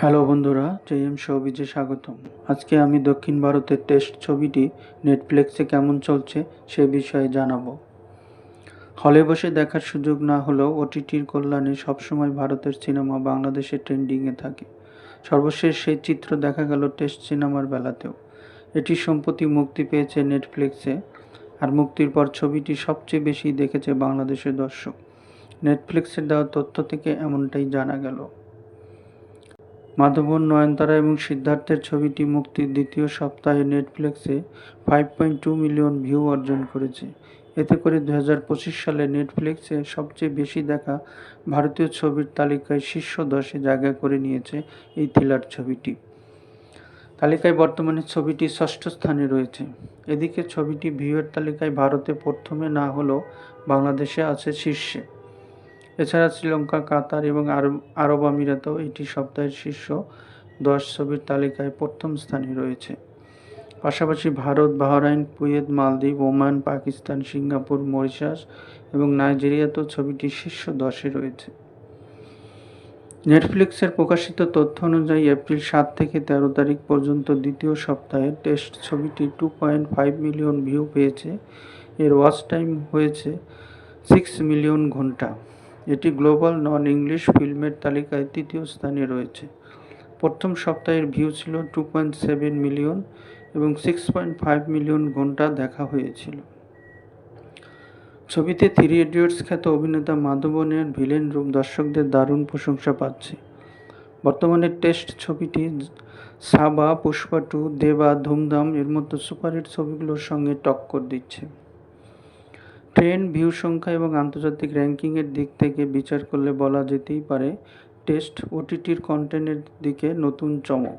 Hello বন্ধুরা J M সৌবিজে স্বাগতম। আজকে আমি দক্ষিণ ভারতের টেস্ট ছবিটি নেটফ্লিক্সে কেমন চলছে সে বিষয়ে জানাব। হলে বসে দেখার সুযোগ না হলেও ওটিটির কল্যাণে সবসময় ভারতের সিনেমা বাংলাদেশে ট্রেন্ডিংয়ে থাকে। সর্বশেষ সেই চিত্র দেখা গেল টেস্ট সিনেমার বেলাতেও। এটি সম্প্রতি মুক্তি পেয়েছে নেটফ্লিক্সে আর মুক্তির পর ছবিটি সবচেয়ে বেশি দেখেছে বাংলাদেশের দর্শক। নেটফ্লিক্সের দেওয়া তথ্য থেকে এমনটাই জানা গেল। মাধবন, নয়নতারা এবং সিদ্ধার্থের ছবিটি মুক্তির দ্বিতীয় সপ্তাহে নেটফ্লিক্সে five point two million view অর্জন করেছে। এতে করে দু হাজার পঁচিশ সালে নেটফ্লিক্সে সবচেয়ে বেশি দেখা ভারতীয় ছবির তালিকায় শীর্ষ দশে জায়গা করে নিয়েছে এই থ্রিলার ছবিটি। তালিকায় বর্তমানে ছবিটি ষষ্ঠ স্থানে রয়েছে। এদিকে ছবিটি ভিউয়ের তালিকায় ভারতে প্রথমে না হলেও বাংলাদেশে আছে শীর্ষে। এছাড়া শ্রীলঙ্কা, কাতার এবং আরব আরব আমিরাতেও এটি সপ্তাহের শীর্ষ দশ ছবির তালিকায় প্রথম স্থানে রয়েছে। পাশাপাশি ভারত, বাহরাইন, কুয়েত, মালদ্বীপ, ওমান, পাকিস্তান, সিঙ্গাপুর, মরিশাস এবং নাইজেরিয়াতেও ছবিটি শীর্ষ দশে রয়েছে। নেটফ্লিক্সের প্রকাশিত তথ্য অনুযায়ী এপ্রিল সাত থেকে তেরো তারিখ পর্যন্ত দ্বিতীয় সপ্তাহে টেস্ট ছবিটি two point five million view পেয়েছে। এর ওয়াচ টাইম হয়েছে সিক্স মিলিয়ন ঘণ্টা। এটি গ্লোবাল নন ইংলিশ ফিল্মের তালিকায় তৃতীয় স্থানে রয়েছে। প্রথম সপ্তাহের ভিউ ছিল টু পয়েন্ট সেভেন মিলিয়ন এবং সিক্স পয়েন্ট ফাইভ মিলিয়ন ঘণ্টা দেখা হয়েছিল। ছবিতে থ্রি ইডিয়টস খ্যাত অভিনেতা মাধবনের ভিলেন রূপ দর্শকদের দারুণ প্রশংসা পাচ্ছে। বর্তমানে টেস্ট ছবিটি সাবা, পুষ্পা টু দেবা, ধুমধাম এর মতো সুপারহিট ছবিগুলোর সঙ্গে টক্কর দিচ্ছে। ট্রেন্ড ভিউ সংখ্যা এবং আন্তর্জাতিক র্যাঙ্কিংয়ের দিক থেকে বিচার করলে বলা যেতেই পারে, টেস্ট ওটিটির কন্টেন্টের দিকে নতুন চমক।